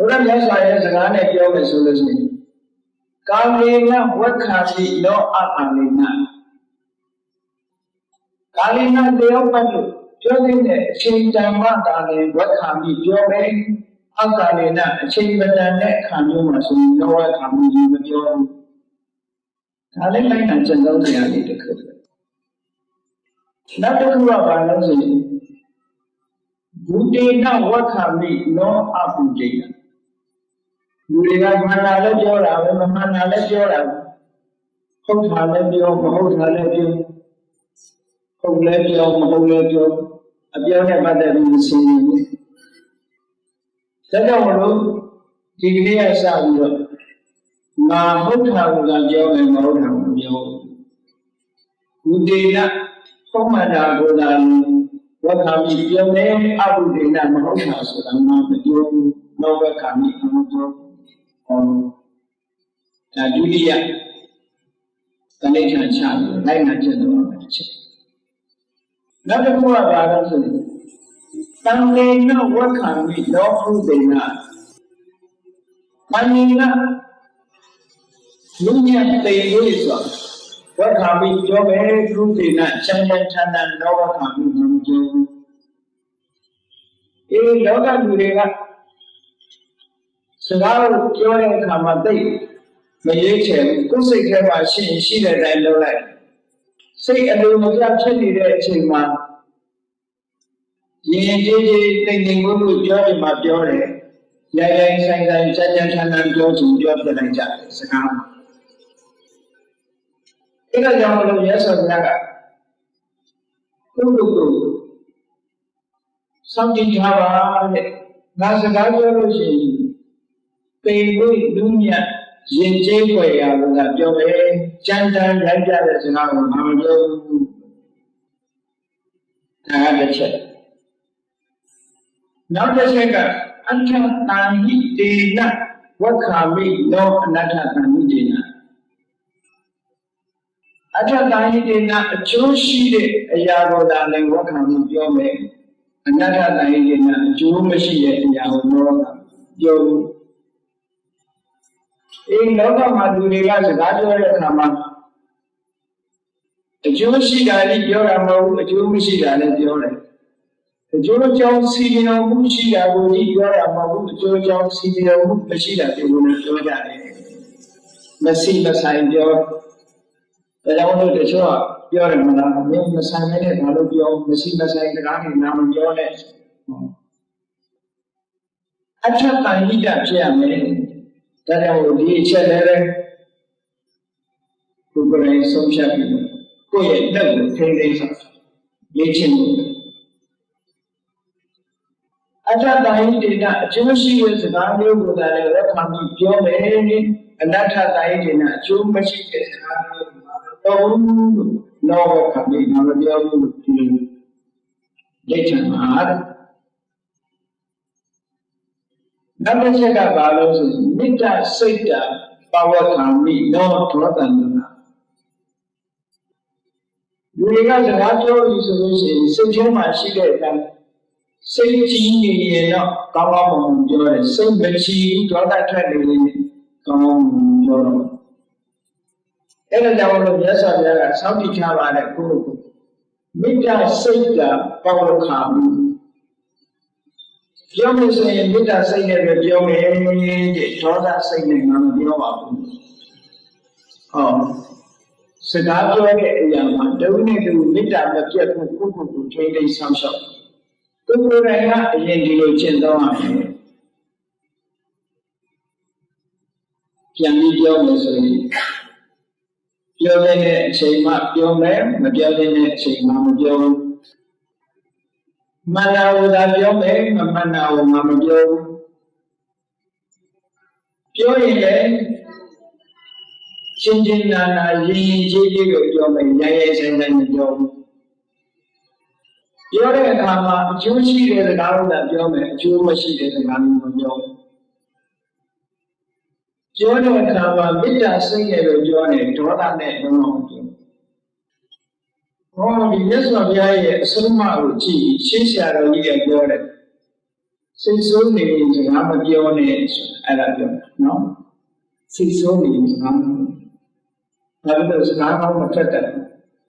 ဘုရားမြတ်စွာရဲ့စကားနဲ့ပြောမယ်ဆိုလို့ရှိရင်ကာမေနဝက္ခာတိလောအပန္နိနကာလိနတယောပတ်လို့ပြောတဲ့အချိန်တန်မှတာလေဝက္ခာမိပြောမယ်အကာလိနအချိန်မတန်တဲ့အခါမျိုးမှာဆိုရင်လောဝက္ခာမိမပြောဘူးဒါလည်းလိုက်တာကျင့်သုံးကြရတဲ့တစ်ခုပဲနောက်တစ်ခုကဘာလို့ဆိုရင်ဘူတေနဝက္ခာမိလောအပုဒိယ လူတွေကမှန်တာလည်းပြောတာပဲမမှန်တာလည်းပြောတာပဲဟုတ်တာလည်းပြောမဟုတ်တာလည်းပြောဟုတ်လည်းပြောမဟုတ်လည်းပြောအပြောနဲ့ပတ်သက်ပြီးမရှင်းဘူးဒါကြောင့်မလို့ဒီကနေ့ကစပြီးတော့ငါဟုတ်တာကိုလည်းပြောမယ်မဟုတ်တာကိုပြောဘူတေနပုံမှန်တာကိုလည်းဝက္ခာမိပြောတယ်အဘုဒေနမဟုတ်တာဆိုတာမှမပြောဘူးလောဘခာမိမပြောဘူးဟော ဒါဒုတိယတဏိဋ္ဌာချပြီးလိုက်နာချက်တော့မယ်တစ်ချက်နောက်တစ်ခုကဘာလဲဆိုရင်တံလေနဝက္ခာမိလောဟုဒေနမဏိနလူညတ်တေလို့ဆိုဝက္ခာမိပြောပဲသူဒေနချမ်းချမ်းချမ်းသာလောဝက္ခာမိမပြောဘူးအေးလောကလူတွေက စကားကိုပြောတဲ့အခါမှာသိမရေးချယ်ဘူးကိုယ်စိတ်ထဲမှာရှိရင်ရှိတဲ့အတိုင်းလုပ်လိုက်စိတ်အလိုမပြဖြစ်နေတဲ့အချိန်မှာရင်ကြီးကြီးတိတ်တိမ်မှုမှုပြောရင်မှပြောတယ်ရိုင်ရိုင်ဆိုင်ဆိုင်ချက်ချက်ချမ်းချမ်းပြောချင်ပြောပြလိုက်ကြတယ်စကားအဲ့ဒါကြောင့်မလို့ရသော်ဘုရားကပုဂ္ဂိုလ်ကိုစောင့်ကြည့်ထားပါတဲ့ငါစကားပြောလို့ရှိရင် ပေဝိလူမြတ်ရင်ကျေးွယ်ရာကပြောတယ်ကြမ်းတမ်းရိုက်ကြတဲ့စကားကိုငါမပြောဘူးဒါကတစ်ချက်နောက်တစ်ချက်ကအဋ္ဌတန်ဟိတေနဝက္ခာမိလောအနတ္ထတန်ဟိတေနအဋ္ဌတန်ဟိတေနအကျိုးရှိတဲ့အရာကိုသာလည်းဝက္ခာမိပြောမယ်အနတ္ထတန်ဟိတေနအကျိုးမရှိတဲ့အရာကိုတော့ပြောဘူး အေးလောကမှာလူတွေကစကားပြောတဲ့အခါမှာအကျိုးရှိတာလည်းပြောတာမဟုတ်ဘူးအကျိုးမရှိတာလည်းပြောတယ်အကျိုးကြောင့်စီရင်တော်မူရှိတာကိုဒီပြောတာမဟုတ်ဘူးအကျိုးကြောင့်စီရင်တော်မူမရှိတာဒီလိုလည်းပြောကြတယ်မရှိမဆိုင်ပြောဒါကြောင့်လို့တချို့ကပြောတယ်မလားမင်းမဆိုင်နဲ့ဘာလို့ပြောမရှိမဆိုင်စကားတွေနာမပြောနဲ့အထက်တန်ဟိတဖြစ်ရမယ် ဒါကြောင့်ဒီအချက်လည်းပဲကိုယ်ကိုယ်တိုင်ဆုံးဖြတ်ပြီးကိုယ့်ရဲ့လက်ကိုထိန်းသိမ်းဆောင်လေ့ကျင့်ဖို့အတ္တတိုင်းဒေတာအကျိုးရှိတဲ့စကားမျိုးကိုသာလည်းလက်ခံပြီးပြောမယ်အနတ္ထတိုင်းဒေတာအကျိုးမရှိတဲ့စကားမျိုးတော့လောဘခံပြီးမပြောဘူးဒီလက်ချင်ပါ နောက်တစ်ချက်ကဘာလို့ဆိုရင်မေတ္တာစိတ်တာပဝခံမိနောဒေါသန္တနာလူတွေကစကားပြောပြီးဆိုလို့ရှိရင်စိတ်ထဲမှာရှိတဲ့အတိုင်းစိတ်ကြီးနေရင်တော့ကောင်းကောင်းမွန်ပြောတယ်စိတ်မချီဒေါသထွက်နေရင်ကောင်းကောင်းမွန်ပြောတော့အဲ့ဒါကြောင့်လို့မြတ်စွာဘုရားကစောင့်ကြည့်ထားပါတယ်ကိုယ့်ကိုမေတ္တာစိတ်တာပဝခံမိ ပြောလို့ဆိုရင်မေတ္တာစိတ်နဲ့ပဲပြောမယ်တဲ့ဒေါသစိတ်နဲ့ငါမပြောပါဘူးဟောစကားပြောတဲ့အရာမှာဒုနဲ့တူမေတ္တာမပြတ်ဘူးကိုယ့်ကိုယ်ကိုထိန်းသိမ်းဆောင်ရှောက်ကိုယ်ကိုယ်တိုင်ကအရင်ဒီလိုကျင့်သုံးရမယ်ပြန်ပြီးပြောလို့ဆိုရင်ပြောတဲ့အချိန်မှပြောမယ်မပြောတဲ့အချိန်မှမပြောဘူး မနာဝသာပြောမယ်မမနာဝမမပြောဘူးပြောရင်လည်းရှင်းရှင်းနာနာရင်းရင်းကြီးကြီးကိုပြောမယ်ရိုင်းရိုင်းဆိုင်ဆိုင်မပြောဘူးပြောတဲ့အခါမှာအကျိုးရှိတဲ့စကားကိုသာပြောမယ်အကျိုးမရှိတဲ့စကားမျိုးမပြောဘူးပြောတဲ့အခါမှာမေတ္တာစိတ်နဲ့လို့ပြောတယ်ဒေါသနဲ့လုံးလုံးပြော ဟောဒီမြတ်စွာဘုရားရဲ့အဆုံးအမကိုကြည့်ရှင်းဆရာတော်ကြီးကပြောတယ်စိတ်ဆိုးနေရင်စကားမပြောနဲ့ဆိုတာအဲ့ဒါပြောတာနော်စိတ်ဆိုးနေရင်စကားမပြောဘာလို့လဲစကားကောင်းမထွက်တတ်ဘူး